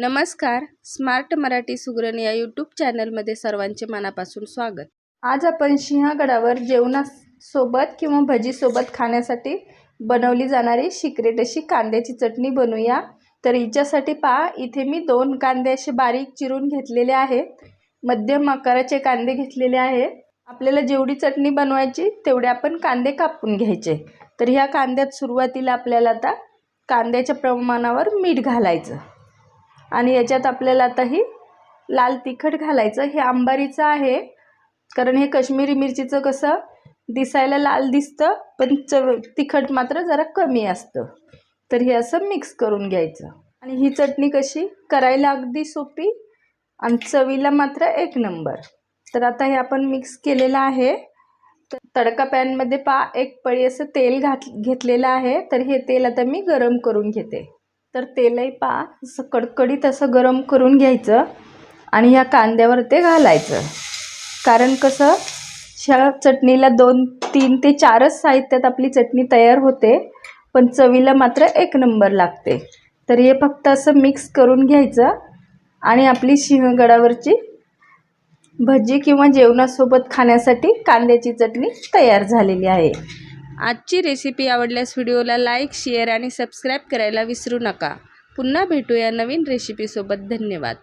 नमस्कार. स्मार्ट मराठी सुगरण या यूट्यूब चॅनलमध्ये सर्वांचे मनापासून स्वागत. आज आपण सिंहगडावर जेवणासोबत किंवा भजीसोबत खाण्यासाठी बनवली जाणारी सिक्रेट अशी कांद्याची चटणी बनवूया. तर हिच्यासाठी पहा इथे मी दोन कांदे असे बारीक चिरून घेतलेले आहेत. मध्यम आकाराचे कांदे घेतलेले आहेत. आपल्याला जेवढी चटणी बनवायची तेवढे आपण कांदे कापून घ्यायचे. तर ह्या कांद्यात सुरुवातीला आपल्याला आता कांद्याच्या प्रमाणावर मीठ घालायचं. आणि याच्यात आपल्याला आता ही लाल तिखट घालायचं. हे आंबारीचं आहे. कारण हे कश्मीरी मिरचीचं कसं दिसायला लाल दिसतं पण चव तिखट मात्र जरा कमी असतं. तर हे असं मिक्स करून घ्यायचं. आणि ही चटणी कशी? करायला अगदी सोपी आणि चवीला मात्र एक नंबर. तर आता हे आपण मिक्स केलेलं आहे. तर तडका पॅनमध्ये पा एक पळी असं तेल घात घेतलेलं आहे. तर हे तेल आता मी गरम करून घेते. तर तेलही पा असं कडकडीत असं गरम करून घ्यायचं आणि ह्या कांद्यावर ते घालायचं. कारण कसं ह्या चटणीला दोन तीन ते चारच साहित्यात आपली चटणी तयार होते पण चवीला मात्र एक नंबर लागते. तर हे फक्त असं मिक्स करून घ्यायचं आणि आपली सिंहगडावरची भजी किंवा जेवणासोबत खाण्यासाठी कांद्याची चटणी तयार झालेली आहे. आजची रेसिपी आवडल्यास व्हिडिओला लाईक शेअर आणि सबस्क्राईब करायला विसरू नका. पुन्हा भेटूया नवीन रेसिपीसोबत धन्यवाद.